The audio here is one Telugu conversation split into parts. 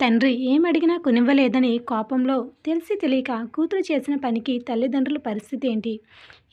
తండ్రి ఏమడిగినా కొనివ్వలేదని కోపంలో తెలిసి తెలియక కూతురు చేసిన పనికి తల్లిదండ్రుల పరిస్థితి ఏంటి?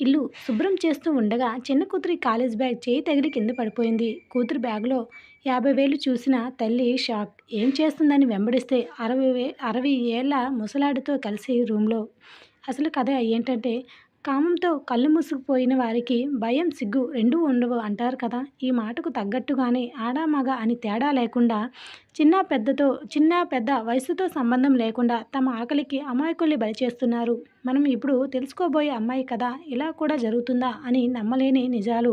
ఇల్లు శుభ్రం చేస్తూ ఉండగా చిన్న కూతురి కాలేజ్ బ్యాగ్ చేయి తగిలి కింద పడిపోయింది. కూతురు బ్యాగ్లో యాభై వేలు చూసిన తల్లి షాక్. ఏం చేస్తుందని వెంబడిస్తే అరవై వే అరవై ఏళ్ళ ముసలాడితో కలిసి రూమ్లో. అసలు కథ ఏంటంటే కామంతో కళ్ళు మూసుకుపోయిన వారికి భయం సిగ్గు రెండూ ఉండవు అంటారు కదా. ఈ మాటకు తగ్గట్టుగానే ఆడా మగ అని తేడా లేకుండా చిన్న పెద్దతో చిన్న పెద్ద వయసుతో సంబంధం లేకుండా తమ ఆకలికి అమాయకుల్ని బలి చేస్తున్నారు మనం ఇప్పుడు తెలుసుకోబోయే అమ్మాయి కదా ఇలా కూడా జరుగుతుందా అని నమ్మలేని నిజాలు.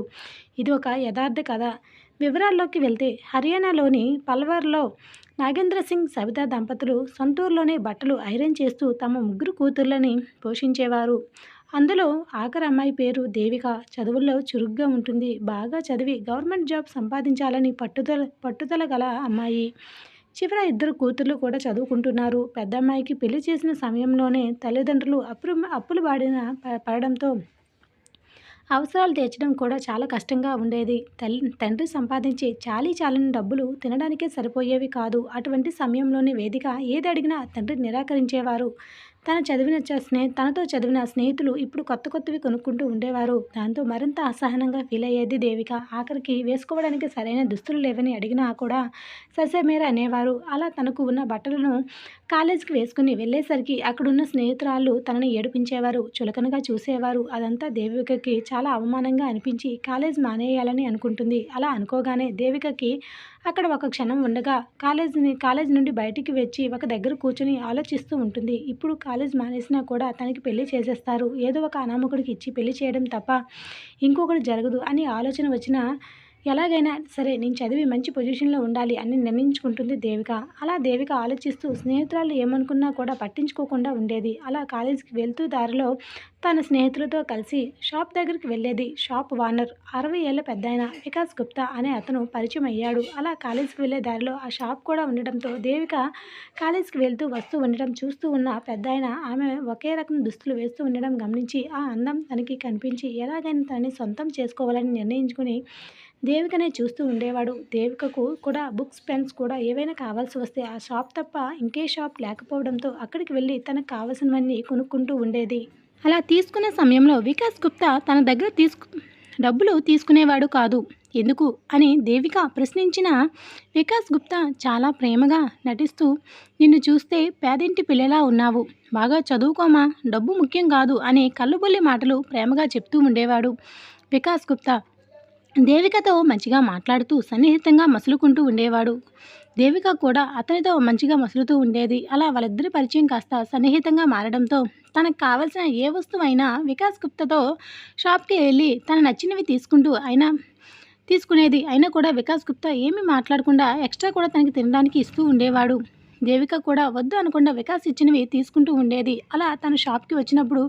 ఇది ఒక యథార్థ కథ. వివరాల్లోకి వెళ్తే హర్యానాలోని పల్వర్లో నాగేంద్ర సింగ్ సవిత దంపతులు సొంతూరులోనే బట్టలు ఐరన్ చేస్తూ తమ ముగ్గురు కూతుర్లని పోషించేవారు. అందులో ఆఖరి అమ్మాయి పేరు దేవిక. చదువుల్లో చురుగ్గా ఉంటుంది. బాగా చదివి గవర్నమెంట్ జాబ్ సంపాదించాలని పట్టుదల పట్టుదల గల అమ్మాయి. చివర ఇద్దరు కూతుర్లు కూడా చదువుకుంటున్నారు. పెద్ద అమ్మాయికి పెళ్ళి చేసిన సమయంలోనే తల్లిదండ్రులు అప్పులు అప్పులు బాడిన పడడంతో అవసరాలు తీర్చడం కూడా చాలా కష్టంగా ఉండేది. తల్లి తండ్రి సంపాదించి చాలీ చాలని డబ్బులు తినడానికే సరిపోయేవి కాదు. అటువంటి సమయంలోనే వేదిక ఏది అడిగినా తండ్రి నిరాకరించేవారు. తన చదివిన చ- తనతో చదివిన స్నేహితులు ఇప్పుడు కొత్త కొత్తవి కొనుక్కుంటూ ఉండేవారు. దాంతో మరింత అసహనంగా ఫీల్ అయ్యేది దేవిక. ఆఖరికి వేసుకోవడానికి సరైన దుస్తులు లేవని అడిగినా కూడా ససేమేర అనేవారు. అలా తనకు ఉన్న బట్టలను కాలేజీకి వేసుకుని వెళ్ళేసరికి అక్కడున్న స్నేహితురాళ్ళు తనని ఏడిపించేవారు. చులకనగా చూసేవారు. అదంతా దేవికకి చాలా అవమానంగా అనిపించి కాలేజ్ మానేయాలని అనుకుంటుంది. అలా అనుకోగానే దేవికకి అక్కడ ఒక క్షణం ఉండగా కాలేజీని కాలేజ్ నుండి బయటికి వచ్చి ఒక దగ్గర కూర్చొని ఆలోచిస్తూ ఉంటుంది. ఇప్పుడు కాలేజ్ మానేసినా కూడా తనకి పెళ్ళి చేసేస్తారు. ఏదో ఒక అనామకుడికి ఇచ్చి పెళ్ళి చేయడం తప్ప ఇంకొకటి జరగదు అని ఆలోచన వచ్చిన ఎలాగైనా సరే నేను చదివి మంచి పొజిషన్లో ఉండాలి అని నిర్ణయించుకుంటుంది దేవిక. అలా దేవిక ఆలోచిస్తూ స్నేహితురాలు ఏమనుకున్నా కూడా పట్టించుకోకుండా ఉండేది. అలా కాలేజీకి వెళ్తూ దారిలో తన స్నేహితులతో కలిసి షాప్ దగ్గరికి వెళ్ళేది షాప్ వానర్ అరవై ఏళ్ళ పెద్దాయన వికాస్ గుప్తా అనే అతను పరిచయం అయ్యాడు. అలా కాలేజీకి వెళ్ళే దారిలో ఆ షాప్ కూడా ఉండడంతో దేవిక కాలేజీకి వెళ్తూ వస్తూ ఉండడం చూస్తూ ఉన్న పెద్దాయన ఆమె ఒకే రకం దుస్తులు వేస్తూ ఉండడం గమనించి ఆ అందం తనకి కనిపించి ఎలాగైనా తనని సొంతం చేసుకోవాలని నిర్ణయించుకుని దేవికనే చూస్తూ ఉండేవాడు. దేవికకు కూడా బుక్స్ పెన్స్ కూడా ఏవైనా కావాల్సి వస్తే ఆ షాప్ తప్ప ఇంకే షాప్ లేకపోవడంతో అక్కడికి వెళ్ళి తనకు కావలసినవన్నీ కొనుక్కుంటూ ఉండేది. అలా తీసుకునే సమయంలో వికాస్ గుప్తా తన దగ్గర తీసుకు డబ్బులు తీసుకునేవాడు కాదు. ఎందుకు? అని దేవిక ప్రశ్నించిన వికాస్ గుప్తా చాలా ప్రేమగా నటిస్తూ నిన్ను చూస్తే పేదింటి పిల్లలా ఉన్నావు. బాగా చదువుకోమా? డబ్బు ముఖ్యం కాదు అనే కళ్ళుబొల్లి మాటలు ప్రేమగా చెప్తూ ఉండేవాడు. వికాస్ గుప్తా దేవికతో మంచిగా మాట్లాడుతూ సన్నిహితంగా మసులుకుంటూ ఉండేవాడు. దేవిక కూడా అతనితో మంచిగా మసులుతూ ఉండేది. అలా వాళ్ళిద్దరి పరిచయం కాస్త సన్నిహితంగా మారడంతో తనకు కావలసిన ఏ వస్తువైనా వికాస్ గుప్తతో షాప్కి వెళ్ళి తన నచ్చినవి తీసుకుంటూ అయినా తీసుకునేది. అయినా కూడా వికాస్ గుప్తా ఏమీ మాట్లాడకుండా ఎక్స్ట్రా కూడా తనకి తినడానికి ఇస్తూ ఉండేవాడు. దేవిక కూడా వద్దు అనకుండా వికాస్ ఇచ్చినవి తీసుకుంటూ ఉండేది. అలా తను షాప్కి వచ్చినప్పుడు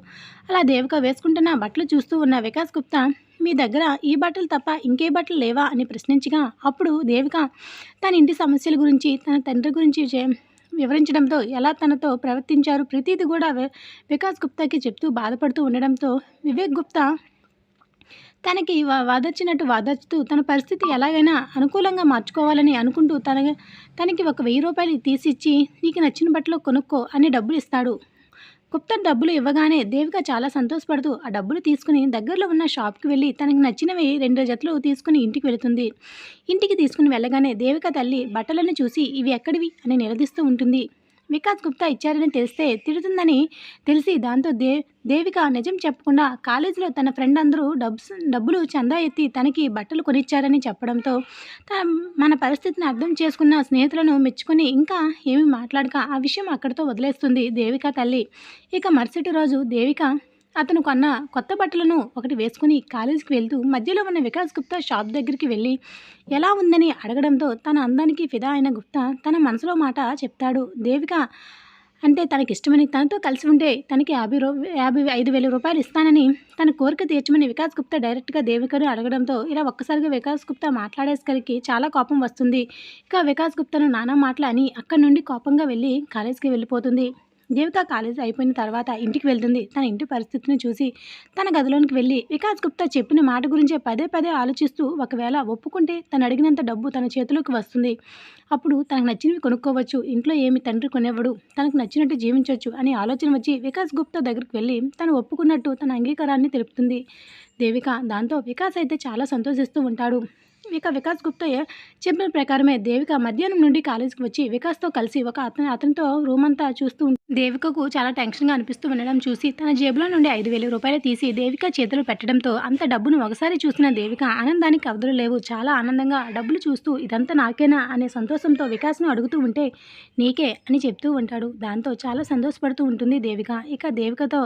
అలా దేవిక వేసుకుంటున్న బట్టలు చూస్తూ ఉన్న వికాస్ గుప్తా మీ దగ్గర ఈ బట్టలు తప్ప ఇంకే బట్టలు లేవా అని ప్రశ్నించగా అప్పుడు దేవిక తన ఇంటి సమస్యల గురించి తన తండ్రి గురించి వివరించడంతో ఎలా తనతో ప్రవర్తించారు ప్రతీది కూడా వికాస్ గుప్తాకి చెప్తూ బాధపడుతూ ఉండడంతో వివేక్ గుప్తా తనకి వాదొచ్చినట్టు వాదొచ్చుతూ తన పరిస్థితి ఎలాగైనా అనుకూలంగా మార్చుకోవాలని అనుకుంటూ తన తనకి ఒక వెయ్యి రూపాయలు తీసిచ్చి నీకు నచ్చిన బట్టలు కొనుక్కో అని డబ్బులు ఇస్తాడు గుప్తా డబ్బులు ఇవ్వగానే దేవిక చాలా సంతోషపడుతూ ఆ డబ్బులు తీసుకుని దగ్గరలో ఉన్న షాప్కి వెళ్ళి తనకి నచ్చినవి రెండు జతలు తీసుకుని ఇంటికి వెళుతుంది. ఇంటికి తీసుకుని వెళ్ళగానే దేవిక తల్లి బట్టలను చూసి ఇవి ఎక్కడివి? అని నిలదీస్తూ ఉంటుంది. వికాస్ గుప్తా ఇచ్చారని తెలిస్తే తిడుతుందని తెలిసి దాంతో దే దేవిక నిజం చెప్పకుండా కాలేజీలో తన ఫ్రెండ్ అందరూ డబ్బు డబ్బులు చందా ఎత్తి తనకి బట్టలు కొనిచ్చారని చెప్పడంతో తన మన పరిస్థితిని అర్థం చేసుకున్న స్నేహితులను మెచ్చుకొని ఇంకా ఏమీ మాట్లాడక ఆ విషయం అక్కడితో వదిలేస్తుంది దేవిక తల్లి. ఇక మరుసటి రోజు దేవిక అతను కొన్న కొత్త బట్టలను ఒకటి వేసుకుని కాలేజీకి వెళ్తూ మధ్యలో ఉన్న వికాస్ గుప్తా షాప్ దగ్గరికి వెళ్ళి ఎలా ఉందని అడగడంతో తన అందానికి ఫిదా అయిన గుప్తా తన మనసులో మాట చెప్తాడు. దేవిక అంటే తనకి ఇష్టమని తనతో కలిసి ఉంటే తనకి యాభై రూ యాభై ఐదు వేల రూపాయలు ఇస్తానని తన కోరిక తీర్చమని వికాస్ గుప్తా డైరెక్ట్గా దేవికను అడగడంతో ఇలా ఒక్కసారిగా వికాస్ గుప్తా మాట్లాడేసరికి చాలా కోపం వస్తుంది. ఇక వికాస్ గుప్తాను నానా మాటలు అని అక్కడి నుండి కోపంగా వెళ్ళి కాలేజీకి వెళ్ళిపోతుంది. దేవిక కాలేజీ అయిపోయిన తర్వాత ఇంటికి వెళ్తుంది. తన ఇంటి పరిస్థితిని చూసి తన గదిలోనికి వెళ్ళి వికాస్ గుప్తా చెప్పిన మాట గురించే పదే పదే ఆలోచిస్తూ ఒకవేళ ఒప్పుకుంటే తను అడిగినంత డబ్బు తన చేతిలోకి వస్తుంది. అప్పుడు తనకు నచ్చినవి కొనుక్కోవచ్చు. ఇంట్లో ఏమి తండ్రి కొనేవాడు. తనకు నచ్చినట్టు జీవించవచ్చు అని ఆలోచన వచ్చి వికాస్ గుప్తా దగ్గరికి వెళ్ళి తను ఒప్పుకున్నట్టు తన అంగీకారాన్ని తెలుపుతుంది. దేవిక దాంతో వికాస్ అయితే చాలా సంతోషిస్తూ ఉంటాడు. ఇక వికాస్ గుప్తా చెప్పిన ప్రకారమే దేవిక మధ్యాహ్నం నుండి కాలేజీకి వచ్చి వికాస్తో కలిసి ఒక అతను అతనితో రూమ్ అంతా చూస్తూ దేవికకు చాలా టెన్షన్గా అనిపిస్తూ ఉండడం చూసి తన జేబులో నుండి ఐదు వేల రూపాయలు తీసి దేవిక చేతిలో పెట్టడంతో అంత డబ్బును ఒకసారి చూసిన దేవిక ఆనందానికి అవధులు లేవు. చాలా ఆనందంగా డబ్బులు చూస్తూ ఇదంతా నాకేనా అనే సంతోషంతో వికాస్ను అడుగుతూ ఉంటే నీకే అని చెప్తూ ఉంటాడు. దాంతో చాలా సంతోషపడుతూ ఉంటుంది దేవిక. ఇక దేవికతో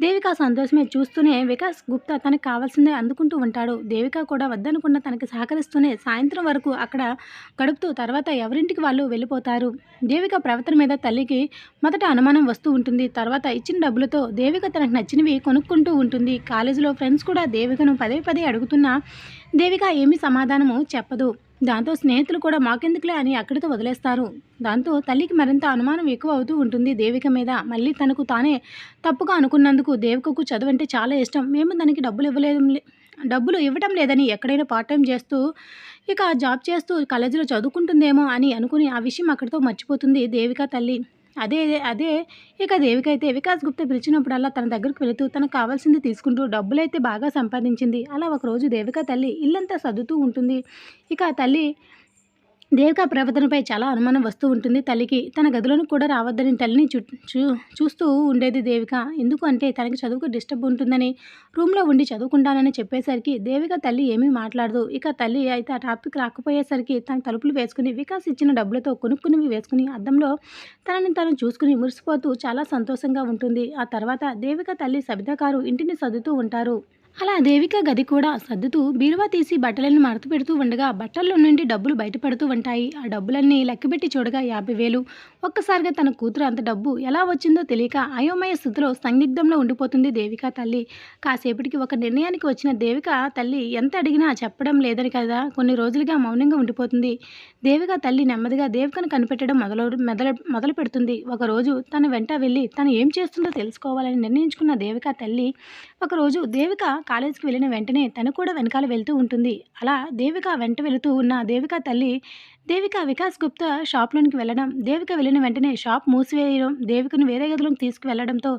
దేవిక సంతోషమే చూస్తూనే వికాస్ గుప్తా తనకు కావాల్సిందే అందుకుంటూ ఉంటాడు. దేవిక కూడా వద్దనుకున్న తనకి చేస్తూనే సాయంత్రం వరకు అక్కడ గడుపుతూ తర్వాత ఎవరింటికి వాళ్ళు వెళ్ళిపోతారు. దేవిక ప్రవర్తన మీద తల్లికి మొదట అనుమానం వస్తూ ఉంటుంది. తర్వాత ఇచ్చిన డబ్బులతో దేవిక తనకు నచ్చినవి కొనుక్కుంటూ ఉంటుంది. కాలేజీలో ఫ్రెండ్స్ కూడా దేవికను పదే పదే అడుగుతున్నా దేవిక ఏమీ సమాధానము చెప్పదు. దాంతో స్నేహితులు కూడా మాకెందుకులే అని అక్కడితో వదిలేస్తారు. దాంతో తల్లికి మరింత అనుమానం ఎక్కువ అవుతూ ఉంటుంది దేవిక మీద. మళ్ళీ తనకు తానే తప్పుగా అనుకున్నందుకు దేవికకు చదువు అంటే చాలా ఇష్టం. మేము దానికి డబ్బులు ఇవ్వలేదు డబ్బులు ఇవ్వటం లేదని ఎక్కడైనా పార్ట్ టైం చేస్తూ ఇక జాబ్ చేస్తూ కాలేజీలో చదువుకుంటుందేమో అని అనుకుని ఆ విషయం అక్కడితో మర్చిపోతుంది దేవిక తల్లి. అదే అదే ఇక దేవిక అయితే వికాస్ గుప్తా పిలిచినప్పుడల్లా తన దగ్గరకు వెళుతూ తనకు కావాల్సింది తీసుకుంటూ డబ్బులైతే బాగా సంపాదించింది. అలా ఒకరోజు దేవిక తల్లి ఇల్లంతా సర్దుతూ ఉంటుంది. ఇక తల్లి దేవిక ప్రవర్తనపై చాలా అనుమానం వస్తూ ఉంటుంది. తల్లికి తన గదిలోని కూడా రావద్దని తల్లిని చూ చూ చూస్తూ ఉండేది దేవిక. ఎందుకు అంటే తనకి చదువుకు డిస్టర్బ్ ఉంటుందని రూమ్లో ఉండి చదువుకుంటానని చెప్పేసరికి దేవిక తల్లి ఏమీ మాట్లాడదు. ఇక తల్లి అయితే ఆ టాపిక్ రాకపోయేసరికి తన తలుపులు వేసుకుని వికాస్ ఇచ్చిన డబ్బులతో కొనుక్కునివి వేసుకుని అద్దంలో తనని తను చూసుకుని మురిసిపోతూ చాలా సంతోషంగా ఉంటుంది. ఆ తర్వాత దేవిక తల్లి సబితాకారు ఇంటిని సర్దుతూ ఉంటారు. అలా దేవిక గది కూడా సర్దుతూ బీరువా తీసి బట్టలను మడత పెడుతూ ఉండగా బట్టల్లో నుండి డబ్బులు బయటపడుతూ ఉంటాయి. ఆ డబ్బులన్నీ లెక్కబెట్టి చూడగా యాభై వేలు. ఒక్కసారిగా తన కూతురు అంత డబ్బు ఎలా వచ్చిందో తెలియక అయోమయ స్థితిలో సందిగ్ధంలో ఉండిపోతుంది దేవిక తల్లి. కాసేపటికి ఒక నిర్ణయానికి వచ్చిన దేవిక తల్లి ఎంత అడిగినా చెప్పడం లేదని కదా కొన్ని రోజులుగా మౌనంగా ఉండిపోతుంది. దేవిక తల్లి నెమ్మదిగా దేవికను కనిపెట్టడం మొదలు మొదలు మొదలు పెడుతుంది. ఒకరోజు తన వెంట వెళ్ళి తను ఏం చేస్తుందో తెలుసుకోవాలని నిర్ణయించుకున్న దేవిక తల్లి ఒకరోజు దేవిక కాలేజీకి వెళ్ళిన వెంటనే తను కూడా వెనకాల వెళ్తూ ఉంటుంది. అలా దేవిక వెంట వెళుతూ ఉన్న దేవిక తల్లి దేవిక వికాస్ గుప్తా షాప్లోనికి వెళ్ళడం. దేవిక వెళ్ళిన వెంటనే షాప్ మూసివేయడం దేవికను వేరే గదిలోకి తీసుకువెళ్ళడంతో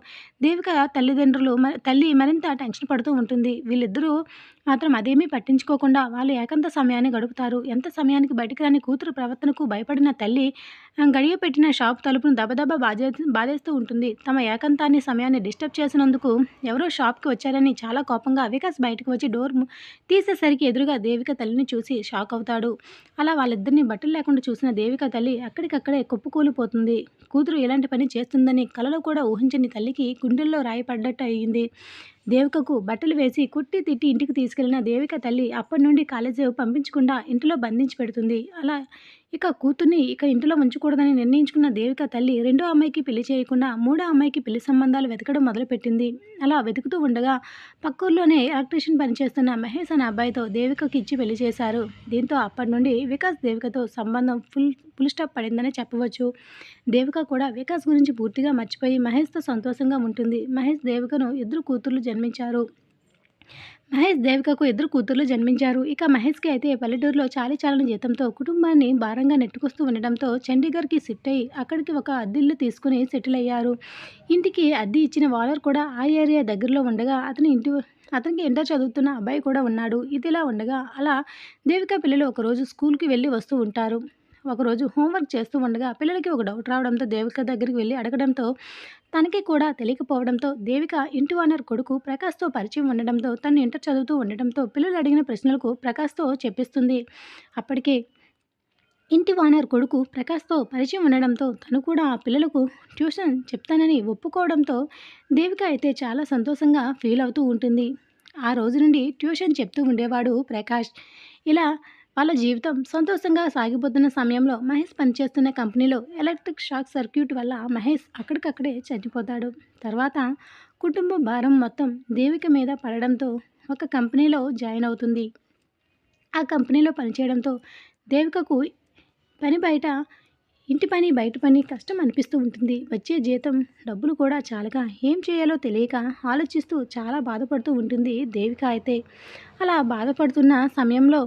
దేవిక తల్లిదండ్రులు మ- తల్లి మరింత టెన్షన్ పడుతూ ఉంటుంది. వీళ్ళిద్దరూ మాత్రం అదేమీ పట్టించుకోకుండా వాళ్ళు ఏకాంత సమయాన్ని గడుపుతారు. ఎంత సమయానికి బయటికి రాని కూతురు ప్రవర్తనకు భయపడిన తల్లి గడియ పెట్టిన షాప్ తలుపును దబదబా బాధే బాధేస్తూ ఉంటుంది. తమ ఏకాంతాన్ని సమయాన్ని డిస్టర్బ్ చేసినందుకు ఎవరో షాప్కి వచ్చారని చాలా కోపంగా వికాస్ బయటకు వచ్చి డోర్ తీసేసరికి ఎదురుగా దేవిక తల్లిని చూసి షాక్ అవుతాడు. అలా వాళ్ళిద్దరిని బట్టలు లేకుండా చూసిన దేవిక తల్లి అక్కడికక్కడే కుప్పకూలిపోతుంది. కూతురు ఇలాంటి పని చేస్తుందని కలలో కూడా ఊహించని తల్లికి గుండెల్లో రాయి పడ్డట్టు అయ్యింది దేవికకు బట్టలు వేసి కుట్టి తిట్టి ఇంటికి తీసుకెళ్ళిన దేవిక తల్లి అప్పటి నుండి కాలేజీ పంపించకుండా ఇంటిలో బంధించి పెడుతుంది. అలా ఇక కూతుర్ని ఇక ఇంటిలో ఉంచకూడదని నిర్ణయించుకున్న దేవిక తల్లి రెండో అమ్మాయికి పెళ్ళి చేయకుండా మూడో అమ్మాయికి పెళ్ళి సంబంధాలు వెతకడం మొదలుపెట్టింది. అలా వెతుకుతూ ఉండగా పక్కూర్లోనే ఎలక్ట్రీషియన్ పనిచేస్తున్న మహేష్ అనే అబ్బాయితో దేవికకి ఇచ్చి పెళ్ళి చేశారు. దీంతో అప్పటి నుండి వికాస్ దేవికతో సంబంధం ఫుల్ ఫుల్ స్టాప్ పడిందనే చెప్పవచ్చు. దేవిక కూడా వికాస్ గురించి పూర్తిగా మర్చిపోయి మహేష్తో సంతోషంగా ఉంటుంది. మహేష్ దేవికను ఇద్దరు కూతుర్లు జన్మించారు. మహేష్ దేవికకు ఇద్దరు కూతుర్లు జన్మించారు. ఇక మహేష్కి అయితే పల్లెటూరులో చాలీ చాలని జీతంతో కుటుంబాన్ని భారంగా నెట్టుకొస్తూ ఉండడంతో చండీగఢ్కి సెట్ అయ్యి అక్కడికి ఒక అద్దిల్లు తీసుకుని సెటిల్ అయ్యారు. ఇంటికి అద్దె ఇచ్చిన వాలర్ కూడా ఆ ఏరియా దగ్గరలో ఉండగా అతని ఇంటి అతనికి ఇంటర్ చదువుతున్న అబ్బాయి కూడా ఉన్నాడు. ఇదిలా ఉండగా అలా దేవిక పిల్లలు ఒకరోజు స్కూల్కి వెళ్ళి వస్తూ ఉంటారు. ఒకరోజు హోంవర్క్ చేస్తూ ఉండగా పిల్లలకి ఒక డౌట్ రావడంతో దేవిక దగ్గరికి వెళ్ళి అడగడంతో తనకి కూడా తెలియకపోవడంతో దేవిక ఇంటి ఓనర్ కొడుకు ప్రకాష్తో పరిచయం ఉండడంతో తను ఇంటర్ చదువుతూ ఉండడంతో పిల్లలు అడిగిన ప్రశ్నలకు ప్రకాష్తో చెప్పిస్తుంది. అప్పటికే ఇంటి ఓనర్ కొడుకు ప్రకాష్తో పరిచయం ఉండడంతో తను కూడా ఆ పిల్లలకు ట్యూషన్ చెప్తానని ఒప్పుకోవడంతో దేవిక అయితే చాలా సంతోషంగా ఫీల్ అవుతూ ఉంటుంది. ఆ రోజు నుండి ట్యూషన్ చెప్తూ ఉండేవాడు ప్రకాష్. ఇలా వాళ్ళ జీవితం సంతోషంగా సాగిపోతున్న సమయంలో మహేష్ పనిచేస్తున్న కంపెనీలో ఎలక్ట్రిక్ షాక్ సర్క్యూట్ వల్ల మహేష్ అక్కడికక్కడే చనిపోతాడు. తర్వాత కుటుంబ భారం మొత్తం దేవిక మీద పడడంతో ఒక కంపెనీలో జాయిన్ అవుతుంది. ఆ కంపెనీలో పనిచేయడంతో దేవికకు పని బయట ఇంటి పని బయట పని కష్టం అనిపిస్తూ ఉంటుంది. వచ్చే జీతం డబ్బులు కూడా చాలక ఏం చేయాలో తెలియక ఆలోచిస్తూ చాలా బాధపడుతూ ఉంటుంది దేవిక అయితే. అలా బాధపడుతున్న సమయంలో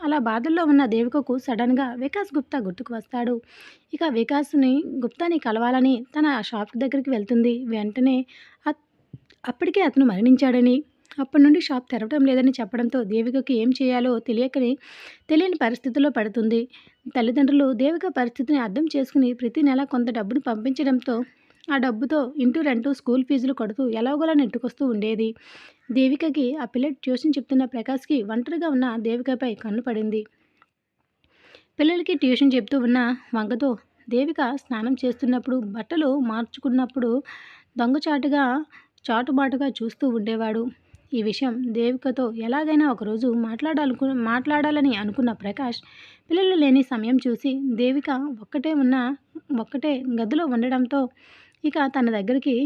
అలా బాధల్లో ఉన్న దేవికకు సడన్గా వికాస్ గుప్తా గుర్తుకు వస్తాడు. ఇక వికాస్ని గుప్తాని కలవాలని తన షాప్ దగ్గరికి వెళ్తుంది. వెంటనే అప్పటికే అతను మరణించాడని అప్పటి నుండి షాప్ తెరవడం లేదని చెప్పడంతో దేవికకి ఏం చేయాలో తెలియకని తెలియని పరిస్థితుల్లో పడుతుంది. తల్లిదండ్రులు దేవిక పరిస్థితిని అర్థం చేసుకుని ప్రతి నెల కొంత డబ్బును పంపించడంతో ఆ డబ్బుతో ఇంటూ రెంటు స్కూల్ ఫీజులు కడుతూ ఎలాగోలా నెట్టుకొస్తూ ఉండేది. దేవికకి ఆ పిల్ల ట్యూషన్ చెప్తున్న ప్రకాష్కి ఒంటరిగా ఉన్న దేవికపై కన్ను పడింది. పిల్లలకి ట్యూషన్ చెప్తూ ఉన్న వంగతో దేవిక స్నానం చేస్తున్నప్పుడు బట్టలు మార్చుకున్నప్పుడు దొంగచాటుగా చాటుబాటుగా చూస్తూ ఉండేవాడు. ఈ విషయం దేవికతో ఎలాగైనా ఒకరోజు మాట్లాడాలకు మాట్లాడాలని అనుకున్న ప్రకాష్ పిల్లలు లేని సమయం చూసి దేవిక ఒక్కటే ఉన్న ఒక్కటే గదిలో ఉండడంతో ఇక తన దగ్గరికి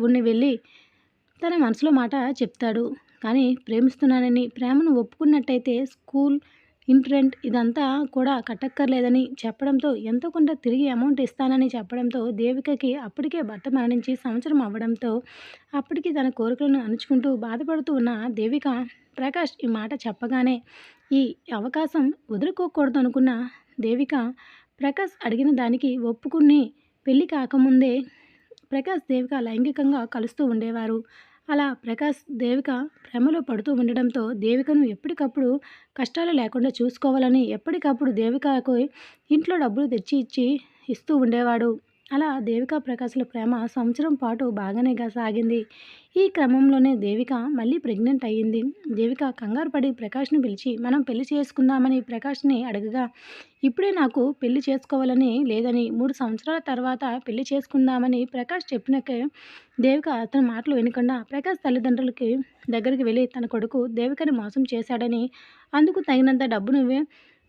ఉండి వెళ్ళి తన మనసులో మాట చెప్తాడు. కానీ ప్రేమిస్తున్నానని ప్రేమను ఒప్పుకున్నట్టయితే స్కూల్ ఇంటరెంట్ ఇదంతా కూడా కట్టక్కర్లేదని చెప్పడంతో ఎంతో కొంత తిరిగి అమౌంట్ ఇస్తానని చెప్పడంతో దేవికకి అప్పటికే భర్త మరణించి సంవత్సరం అవ్వడంతో అప్పటికి తన కోరికలను అణుచుకుంటూ బాధపడుతూ ఉన్న దేవిక ప్రకాష్ ఈ మాట చెప్పగానే ఈ అవకాశం వదులుకోకూడదు అనుకున్న దేవిక ప్రకాష్ అడిగిన దానికి ఒప్పుకుని పెళ్ళి కాకముందే ప్రకాష్ దేవిక లైంగికంగా కలుస్తూ ఉండేవారు. అలా ప్రకాష్ దేవిక ప్రేమలో పడుతూ ఉండడంతో దేవికను ఎప్పటికప్పుడు కష్టాలు లేకుండా చూసుకోవాలని ఎప్పటికప్పుడు దేవికకు ఇంట్లో డబ్బులు తెచ్చి ఇచ్చి ఇస్తూ ఉండేవాడు. అలా దేవిక ప్రకాశ్ల ప్రేమ సంవత్సరం పాటు బాగానేగా సాగింది. ఈ క్రమంలోనే దేవిక మళ్ళీ ప్రెగ్నెంట్ అయ్యింది. దేవిక కంగారు పడి ప్రకాష్ని పిలిచి మనం పెళ్ళి చేసుకుందామని ప్రకాష్ని అడగగా. ఇప్పుడే నాకు పెళ్ళి చేసుకోవాలని లేదని మూడు సంవత్సరాల తర్వాత పెళ్ళి చేసుకుందామని ప్రకాష్ చెప్పినకే దేవిక అతని మాటలు వినకుండా ప్రకాష్ తల్లిదండ్రులకి దగ్గరికి వెళ్ళి తన కొడుకు దేవికని మోసం చేశాడని అందుకు తగినంత డబ్బును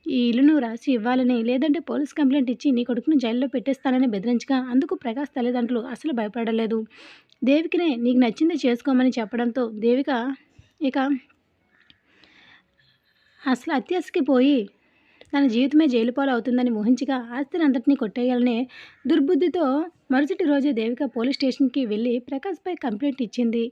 ఈ ఇల్లును రాసి ఇవ్వాలని లేదంటే పోలీస్ కంప్లైంట్ ఇచ్చి నీ కొడుకును జైల్లో పెట్టేస్తానని బెదిరించగా అందుకు ప్రకాష్ తల్లిదండ్రులు అసలు భయపడలేదు. దేవికినే నీకు నచ్చింది చేసుకోమని చెప్పడంతో దేవిక ఇక అసలు అత్యాశకి పోయి తన జీవితమే జైలుపాలు అవుతుందని ఊహించగా ఆస్తిని అంతటినీ కొట్టేయాలనే దుర్బుద్ధితో మరుసటి రోజే దేవిక పోలీస్ స్టేషన్కి వెళ్ళి ప్రకాష్పై కంప్లైంట్ ఇచ్చింది.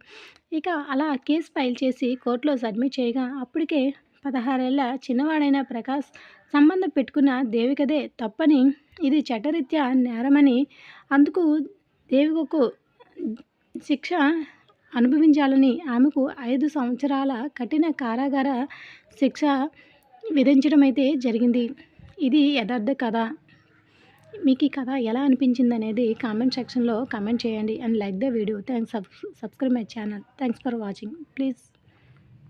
ఇక అలా కేసు ఫైల్ చేసి కోర్టులో సబ్మిట్ చేయగా అప్పటికే పదహారేళ్ళ చిన్నవాడైన ప్రకాష్ సంబంధం పెట్టుకున్న దేవికదే తప్పని ఇది చట్టరీత్యా నేరమని అందుకు దేవికకు శిక్ష అనుభవించాలని ఆమెకు ఐదు సంవత్సరాల కఠిన కారాగార శిక్ష విధించడం అయితే జరిగింది. ఇది యథార్థ కథ. మీకు ఈ కథ ఎలా అనిపించింది అనేది కామెంట్ సెక్షన్లో కామెంట్ చేయండి. And like the video. Thanks subscribe my channel. Thanks for watching. Please.